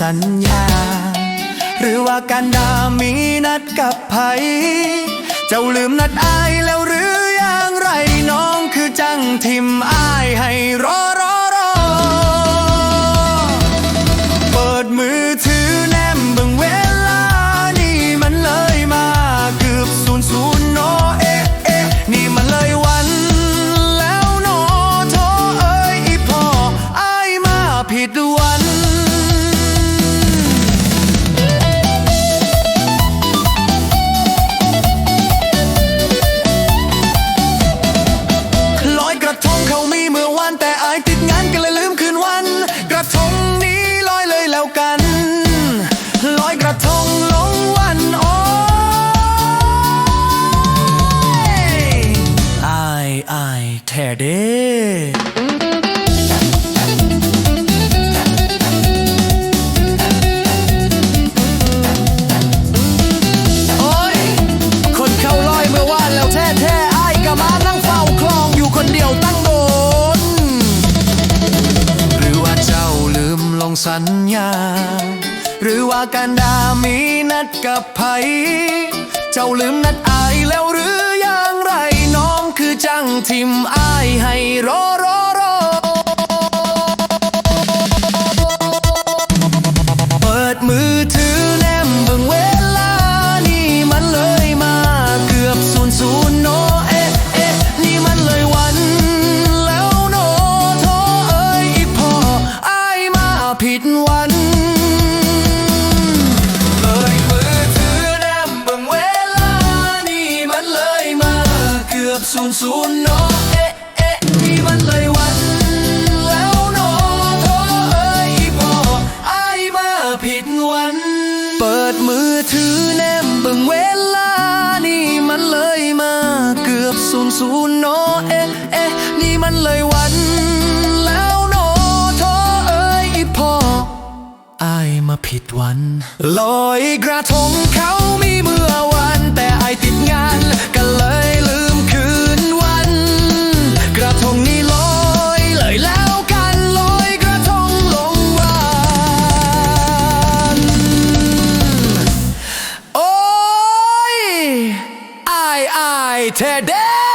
สัญญา หรือว่าการดามีนัดกับไผเจ้าลืมนัดอายแล้วหรืออย่างไรน้องคือจังทิมอายให้รอรอรอ เปิดมือถือแนมบิ่งเวลา นี่มันเลยมาเกือบศูนย์ศูนย์โนเอะเอะนี่มันเลยวันแล้วโนโทเอ้ยอีพออายมาผิดวัน ลงสัญญา หรือว่าการดามีนัดกับไผเจ้าลืมนัดอายแล้วหรือย่าง ทิมอ้ายให้รอรอรอ ถือแนมเบิ่งเวลานี่มันเลยมาเกือบศูนย์ศูนย์โนเอ๊ะเอ๊ะนี่มันเลยวันแล้วโนโทเอ้ยอีพออายมาผิดวันลอยกระทงเขามีเมื่อวันแต่อายติดงานก็เลยลืม I, today.